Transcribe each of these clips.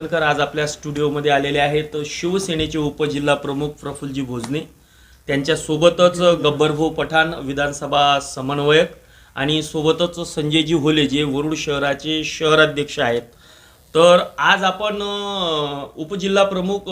खानकर आज आपल्या स्टुडिओमध्ये आलेले आहेत. शिवसेनेचे उपजिल्हा प्रमुख प्रफुल्लजी भोजने. त्यांच्यासोबतच गब्बरभाऊ पठाण विधानसभा समन्वयक आणि सोबतच संजयजी होले जे वरुड शहराचे शहराध्यक्ष आहेत. तर आज आपण उपजिल्हा प्रमुख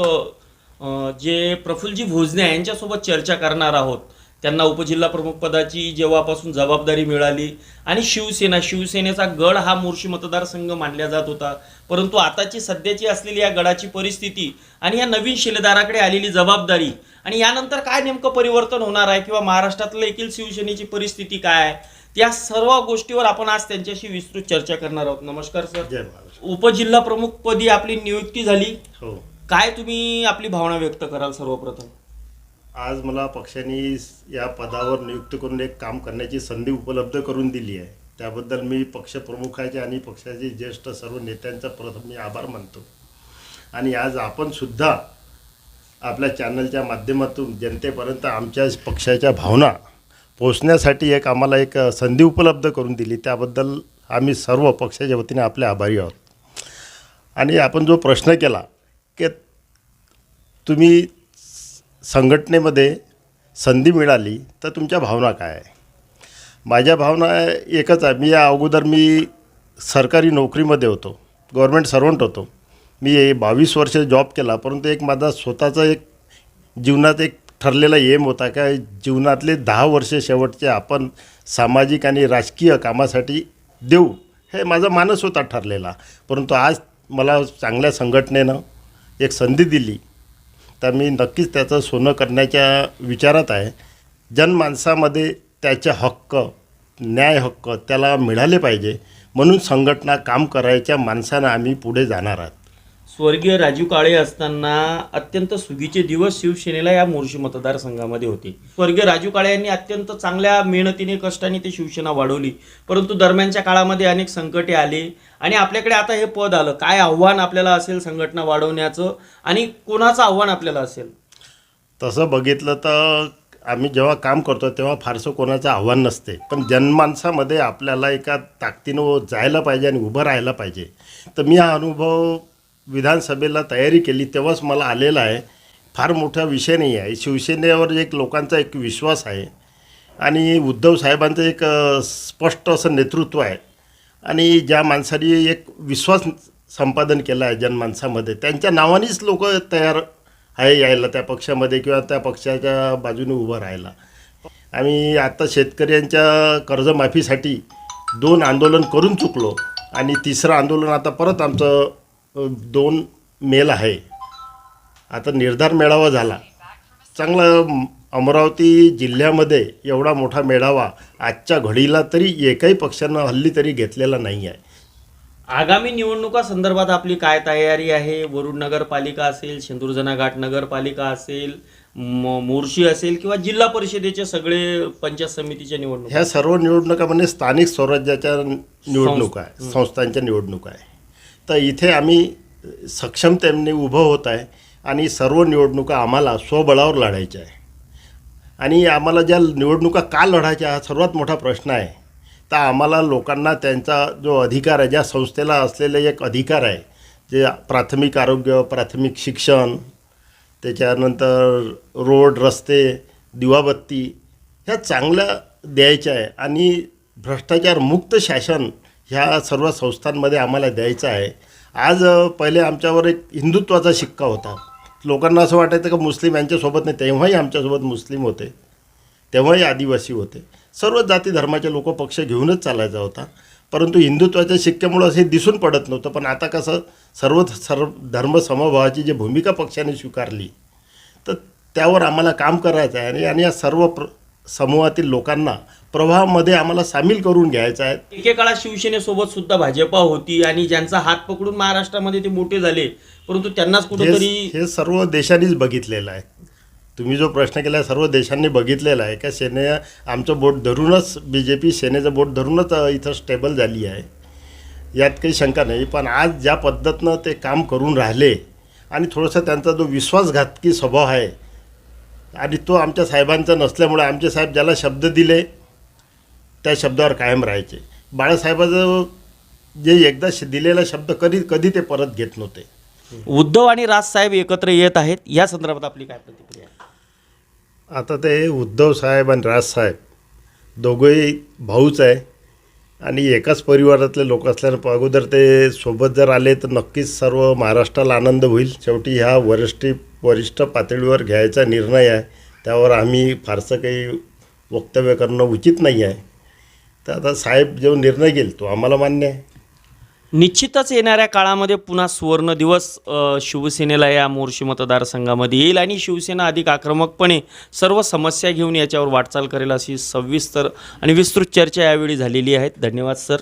जे प्रफुल्लजी भोजने यांच्यासोबत चर्चा करणार आहोत. त्यांना उपजिल्हा प्रमुख पदाची जेव्हापासून जबाबदारी मिळाली आणि शिवसेना शिवसेनेचा गड हा मोर्शी मतदारसंघ मानला जात होता. परंतु आताची सध्याची असलेली या गडाची परिस्थिती आणि या नवीन शिलेदाराकडे आलेली जबाबदारी आणि यानंतर काय नेमकं परिवर्तन होणार आहे किंवा महाराष्ट्रातलं एकील शिवसेनेची परिस्थिती काय आहे त्या सर्व गोष्टीवर आपण आज त्यांच्याशी विस्तृत चर्चा करणार आहोत. नमस्कार सर. जय उपजिल्हा प्रमुख पदी आपली नियुक्ती झाली. हो. काय तुम्ही आपली भावना व्यक्त कराल सर्वप्रथम? आज मला पक्षाने या पदावर नियुक्त करून एक काम करण्याची संधी उपलब्ध करून दिली आहे. त्याबद्दल मी पक्षप्रमुखाचे आणि पक्षाचे ज्येष्ठ सर्व नेत्यांचा प्रथम मी आभार मानतो. आणि आज आपण सुद्धा आपल्या चॅनलच्या माध्यमातून जनतेपर्यंत आमच्या पक्षाच्या भावना पोचण्यासाठी एक आम्हाला एक संधी उपलब्ध करून दिली. त्याबद्दल आम्ही सर्व पक्षाच्या वतीने आपले आभारी आहोत. आणि आपण जो प्रश्न केला की तुम्ही संघटनेमध्ये संधी मिळाली तर तुमच्या भावना काय? आहे माझ्या भावना एकच आहे. मी या अगोदर मी सरकारी नोकरीमध्ये होतो. गव्हर्मेंट सर्वंट होतो. मी बावीस वर्ष जॉब केला परंतु एक माझा स्वतःचा एक जीवनात एक ठरलेला एम होता का जीवनातले दहा वर्ष शेवटचे आपण सामाजिक आणि राजकीय कामासाठी देऊ हे माझा मानस होता ठरलेला. परंतु आज मला चांगल्या संघटनेनं एक संधी दिली. तर मी नक्कीच त्याचं सोनं करण्याच्या विचारात आहे. जनमानसामध्ये त्याचे हक्क न्याय हक्क त्याला मिळाले पाहिजे. म्हणून संघटना काम करायच्या माणसानं आम्ही पुढे जाणार आहोत. स्वर्गीय राजू काळे असताना अत्यंत सुगीचे दिवस शिवसेनेला या मोर्शी मतदारसंघामध्ये होते. स्वर्गीय राजू काळे यांनी अत्यंत चांगल्या मेहनतीने कष्टाने ते शिवसेना वाढवली. परंतु दरम्यानच्या काळामध्ये अनेक संकटे आले आणि आपल्याकडे आता हे पद आलं. काय आव्हान आपल्याला असेल संघटना वाढवण्याचं? आणि कोणाचं आव्हान आपल्याला असेल? तसं बघितलं तर आम्ही जेव्हा काम करतो तेव्हा फारसं कोणाचं आव्हान नसते. पण जनमानसामध्ये आपल्याला एका ताकदीनं जायला पाहिजे आणि उभं राहायला पाहिजे. तर मी हा अनुभव विधानसभेला तयारी केली तेव्हाच मला आलेला आहे. फार मोठा विषय नाही आहे. शिवसेनेवर एक लोकांचा एक विश्वास आहे. आणि उद्धव साहेबांचं एक स्पष्ट असं नेतृत्व आहे. आणि ज्या माणसाने एक विश्वास संपादन केला आहे जनमानसामध्ये त्यांच्या नावानेच लोक तयार आहे यायला त्या पक्षामध्ये किंवा त्या पक्षाच्या बाजूने उभं राहायला. आम्ही आता शेतकऱ्यांच्या कर्जमाफीसाठी दोन आंदोलन करून चुकलो आणि तिसरं आंदोलन आता परत आमचं दोन मेल आहे. आता निर्धार मेळावा झाला. चांगला अमरावती जिल्ह्यामध्ये एवढा मोठा मेळावा आजच्या घडीला तरी एकही पक्षानं हल्ली तरी घेतलेला नाही आहे आगामी निवडणुका संदर्भात आपली काय तयारी आहे? वरुड नगरपालिका असेल शेंदूरजना घाट नगरपालिका असेल म- मोर्शी असेल किंवा जिल्हा परिषदेचे सगळे पंचायत समितीच्या निवडणुका? ह्या सर्व निवडणुका म्हणजे स्थानिक स्वराज्याच्या निवडणुका आहे संस्थांच्या निवडणुका आहे. तर इथे आम्ही सक्षमतेने उभं होत आहे आणि सर्व निवडणुका आम्हाला स्वबळावर लढायच्या आहे. आणि आम्हाला ज्या निवडणुका का लढायच्या हा सर्वात मोठा प्रश्न आहे. तर आम्हाला लोकांना त्यांचा जो अधिकार आहे ज्या संस्थेला असलेला एक अधिकार आहे जे प्राथमिक आरोग्य प्राथमिक शिक्षण त्याच्यानंतर रोड रस्ते दिवाबत्ती ह्या चांगल्या द्यायच्या आहे. आणि भ्रष्टाचार मुक्त शासन ह्या सर्व संस्थांमध्ये आम्हाला द्यायचं आहे. आज पहिले आमच्यावर एक हिंदुत्वाचा शिक्का होता. लोकांना असं वाटायचं का मुस्लिम यांच्यासोबत नाही तेव्हाही आमच्यासोबत मुस्लिम होते. तेव्हाही आदिवासी होते. सर्व जाती धर्माचे लोक पक्ष घेऊनच चालायचा होता. परंतु हिंदुत्वाच्या शिक्क्यामुळं असे दिसून पडत नव्हतं. पण आता कसं सर्व सर्व धर्म समभावाची जी भूमिका पक्षाने स्वीकारली तर त्यावर आम्हाला काम करायचं आहे. आणि आणि या सर्व प्र समूहातील लोकांना प्रवाहामध्ये आम्हाला सामील करून घ्यायचं आहे. एकेकाळात शिवसेनेसोबत सुद्धा भाजपा होती आणि ज्यांचा हात पकडून महाराष्ट्रामध्ये ते मोठे झाले परंतु त्यांनाच कुठेतरी हे हे सर्व देशांनीच बघितलेलं आहे. तुम्ही जो प्रश्न केला आहे सर्व देशांनी बघितलेला आहे. का सेने आमचं बोट धरूनच बी जे पी सेनेचं बोट धरूनच अ, इथं स्टेबल झाली आहे. यात काही शंका नाही पण आज ज्या पद्धतीनं ते काम करून राहिले आणि थोडंसं त्यांचा जो विश्वासघातकी स्वभाव आहे आणि तो आमच्या साहेबांचा नसल्यामुळे आमचे साहेब ज्याला शब्द दिले त्या शब्दावर कायम राहायचे. बाळासाहेबाचं जे एकदा श- दिलेला शब्द कधी कधी ते परत घेत नव्हते. उद्धव आणि राजसाहेब एकत्र येत आहेत. या संदर्भात आपली काय प्रतिक्रिया आहे? आता ते उद्धव साहेब आणि राजसाहेब दोघंही भाऊच आहे. आणि एकाच परिवारातले लोक असल्यानं अगोदर ते सोबत जर आले तर नक्कीच सर्व महाराष्ट्राला आनंद होईल. शेवटी ह्या वरिष्ठी वरिष्ठ पातळीवर घ्यायचा निर्णय आहे. त्यावर आम्ही फारसं काही वक्तव्य करणं उचित नाही आहे. तर आता साहेब जो निर्णय घेईल तो आम्हाला मान्य आहे. निश्चितच येणाऱ्या काळामध्ये पुन्हा सुवर्ण दिवस अ, शिवसेनेला या मोर्शी मतदारसंघामध्ये येईल आणि शिवसेना अधिक आक्रमकपणे सर्व समस्या घेऊन याच्यावर वाटचाल करेल अशी सविस्तर आणि विस्तृत चर्चा यावेळी झालेली आहे. धन्यवाद सर.